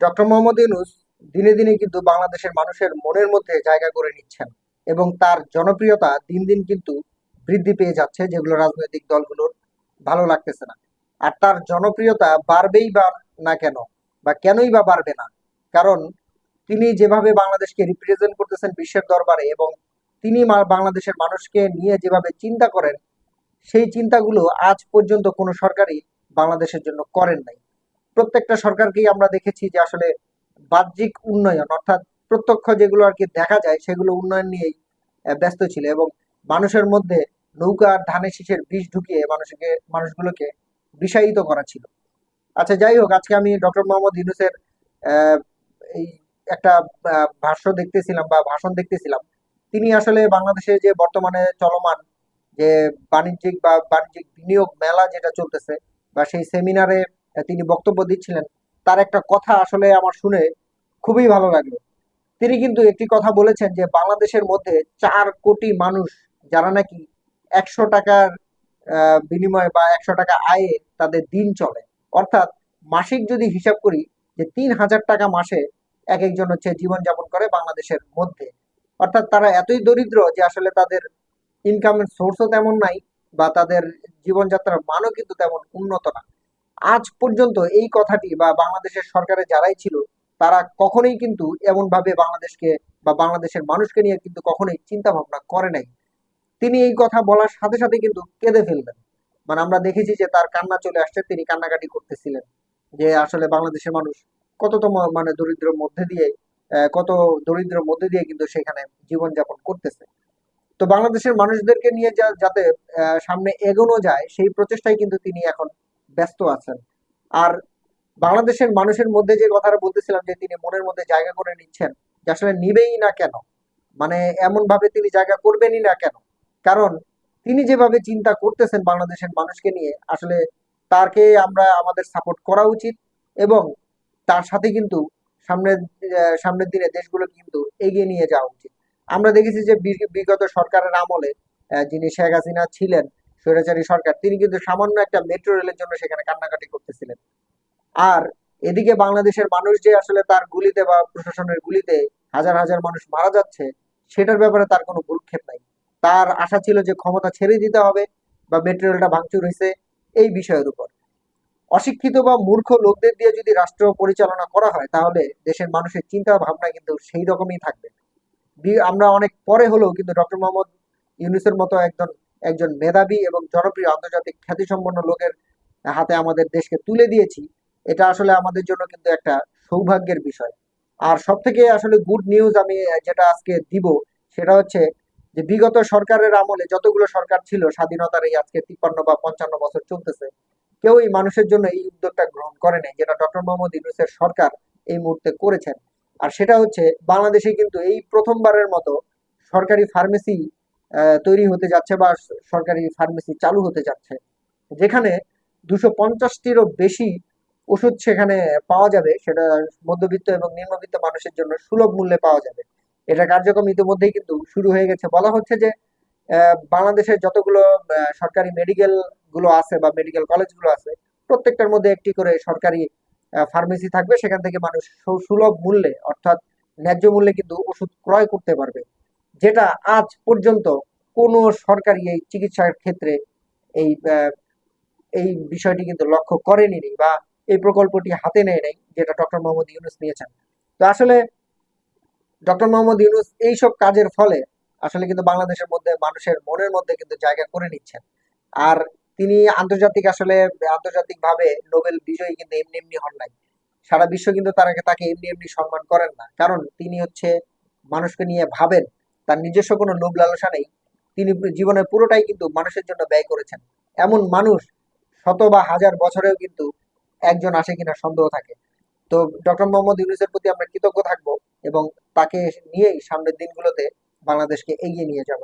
Doctor Mohammad Yunus দিনে দিনে কিন্তু বাংলাদেশের মানুষের মনের মধ্যে জায়গা করে নিচ্ছেন এবং তার জনপ্রিয়তা দিন দিন কিন্তু বৃদ্ধি পেয়ে যাচ্ছে যেগুলো রাজনৈতিক দলগুলোর ভালো লাগতেছে না। আর তার জনপ্রিয়তা বাড়বেই বা না কেন বা কেনই বা বাড়বে না? কারণ তিনি যেভাবে বাংলাদেশকে রিপ্রেজেন্ট করতেছেন বিশ্বের দরবারে এবং তিনি বাংলাদেশের মানুষকে নিয়ে যেভাবে চিন্তা করেন, সেই চিন্তাগুলো আজ পর্যন্ত কোনো সরকারই বাংলাদেশের জন্য করেন নাই। প্রত্যেকটা সরকারকেই আমরা দেখেছি যে আসলে বাহ্যিক উন্নয়ন, অর্থাৎ প্রত্যক্ষ যেগুলো আর কি দেখা যায়, সেগুলো উন্নয়ন নিয়েই ব্যস্ত ছিল এবং মানুষের মধ্যে নৌকা আর ধানের শীষের বিষ ঢুকিয়ে মানুষকে, মানুষগুলোকে বিষায়িত করা ছিল। আচ্ছা যাই হোক, আজকে আমি ডক্টর মোহাম্মদ ইউনুসের এই একটা ভাষ্য দেখতেছিলাম বা ভাষণ দেখতেছিলাম। তিনি আসলে বাংলাদেশে যে বর্তমানে চলমান যে বাণিজ্যিক বা বাণিজ্যিক বিনিয়োগ মেলা যেটা চলতেছে বা সেই সেমিনারে তিনি বক্তব্য দিচ্ছিলেন, তার একটা কথা আসলে আমার শুনে খুবই ভালো লাগল। তিনি কিন্তু একটি কথা বলেছেন যে, বাংলাদেশের মধ্যে চার কোটি মানুষ যারা নাকি একশো টাকার বিনিময়ে বা একশো টাকা আয়ে তাদের দিন চলে। অর্থাৎ মাসিক যদি হিসাব করি যে, তিন হাজার টাকা মাসে এক একজন হচ্ছে জীবনযাপন করে বাংলাদেশের মধ্যে। অর্থাৎ তারা এতই দরিদ্র যে, আসলে তাদের ইনকামের সোর্সও তেমন নাই বা তাদের জীবনযাত্রার মানও কিন্তু তেমন উন্নত না। আজ পর্যন্ত এই কথাটি বা বাংলাদেশের সরকারে যারাই ছিল, তারা কখনোই কিন্তু এমন ভাবে বাংলাদেশকে বা বাংলাদেশের মানুষকে নিয়ে কিন্তু কখনোই চিন্তা ভাবনা করে নাই। তিনি এই কথা বলার সাথে সাথে কিন্তু কেঁদে ফেলবেন মানে আমরা দেখেছি যে তার কান্না চলে আসছে, তিনি কান্নাকাটি করতেছিলেন। যে আসলে বাংলাদেশের মানুষ কততম মানে দরিদ্রের মধ্যে দিয়ে কত দরিদ্রের মধ্যে দিয়ে কিন্তু সেখানে জীবনযাপন করতেছে। তো বাংলাদেশের মানুষদেরকে নিয়ে যাতে সামনে এগোনো যায়, সেই প্রচেষ্টায় কিন্তু তিনি এখন ব্যস্ত আছেন। আর বাংলাদেশের মানুষের মধ্যে যে কথাটা বলতেছিলাম যে তিনি মনের মধ্যে জায়গা করে নিচ্ছেন, যে আসলে নিবেই না কেন? মানে এমন ভাবে তিনি জায়গা করবেনই না কেন? কারণ তিনি যেভাবে চিন্তা করতেছেন বাংলাদেশের মানুষকে নিয়ে, আসলে তাকে আমরা আমাদের সাপোর্ট করা উচিত এবং তার সাথে কিন্তু সামনের সামনের দিনে দেশগুলো কিন্তু এগিয়ে নিয়ে যাওয়া উচিত। আমরা দেখেছি যে বিগত সরকারের আমলে যিনি শেখ হাসিনা ছিলেন স্বৈরাচারী সরকার, তিনি কিন্তু সামান্য একটা মেট্রো রেলের জন্য সেখানে কান্নাকাটি করতেছিলেন। আর এদিকে বাংলাদেশের মানুষ যে আসলে তার গুলিতে বা প্রশাসনের গুলিতে হাজার হাজার মানুষ মারা যাচ্ছে, সেটার ব্যাপারে তার কোনো ভ্রুক্ষেপ নাই। তার আশা ছিল যে ক্ষমতা ছেড়ে দিতে হবে বা মেট্রো রেলটা ভাঙচুর হয়েছে এই বিষয়ের উপর। অশিক্ষিত বা মূর্খ লোকদের দিয়ে যদি রাষ্ট্র পরিচালনা করা হয়, তাহলে দেশের মানুষের চিন্তা ভাবনা কিন্তু সেই রকমই থাকবে। আমরা অনেক পরে হলেও কিন্তু ডক্টর মোহাম্মদ ইউনুসের মতো একজন একজন মেধাবী এবং জনপ্রিয় আন্তর্জাতিক খ্যাতিসম্পন্ন লোকের হাতে আমাদের দেশকে তুলে দিয়েছি, এটা আসলে আমাদের জন্য কিন্তু একটা সৌভাগ্যের বিষয়। আর সব থেকে আসলে গুড নিউজ আমি যেটা আজকে দিব, সেটা হচ্ছে যে বিগত সরকারের আমলে যতগুলো সরকার ছিল, স্বাধীনতার এই আজকে তিপ্পান্ন বা পঞ্চান্ন বছর চলতেছে, কেউ এই মানুষের জন্য এই উদ্যোগটা গ্রহণ করে যেটা ডক্টর মোহাম্মদ ইউনুসের সরকার এই মুহূর্তে করেছেন। আর সেটা হচ্ছে বাংলাদেশে কিন্তু এই প্রথমবারের মতো সরকারি ফার্মেসি তৈরি হতে যাচ্ছে বা সরকারি ফার্মেসি চালু হতে যাচ্ছে। যেখানে দুশো পঞ্চাশটিরও বেশি ওষুধ সেখানে পাওয়া যাবে, সেটা মধ্যবিত্ত এবং নিম্নবিত্ত মানুষের জন্য সুলভ মূল্যে পাওয়া যাবে। এটা কার্যক্রম ইতিমধ্যেই কিন্তু শুরু হয়ে গেছে। বলা হচ্ছে যে বাংলাদেশের যতগুলো সরকারি মেডিকেলগুলো আছে বা মেডিকেল কলেজগুলো আছে, প্রত্যেকটার মধ্যে একটি করে সরকারি ফার্মেসি থাকবে। সেখান থেকে মানুষ সুলভ মূল্যে, অর্থাৎ ন্যায্য মূল্যে কিন্তু ওষুধ ক্রয় করতে পারবে। যেটা আজ পর্যন্ত কোনো সরকারি এই চিকিৎসার ক্ষেত্রে এই এই বিষয়টি কিন্তু লক্ষ্য করেনি বা এই প্রকল্পটি হাতে নেয় নাই, যেটা ডক্টর মোহাম্মদ ইউনুস নিয়েছেন। তো আসলে ডক্টর মোহাম্মদ ইউনুস এইসব কাজের ফলে আসলে কিন্তু বাংলাদেশের মধ্যে, মানুষের মনের মধ্যে কিন্তু জায়গা করে নিচ্ছেন। আর তিনি আন্তর্জাতিক আসলে আন্তর্জাতিক ভাবে নোবেল বিজয়ী কিন্তু এমনি এমনি হন নাই। সারা বিশ্ব কিন্তু তারাকে, তাকে এমনি এমনি সম্মান করেন না। কারণ তিনি হচ্ছে মানুষকে নিয়ে ভাবেন তার নিজস্ব কোনো লোভ লালসা নেই। তিনি জীবনের পুরোটাই কিন্তু মানুষের জন্য ব্যয় করেছেন। এমন মানুষ শত বা হাজার বছরেও কিন্তু একজন আসে কিনা সন্দেহ থাকে। তো ডক্টর মোহাম্মদ ইউনুসের প্রতি আমরা কৃতজ্ঞ থাকব এবং তাকে নিয়েই সামনের দিনগুলোতে বাংলাদেশকে এগিয়ে নিয়ে যাব।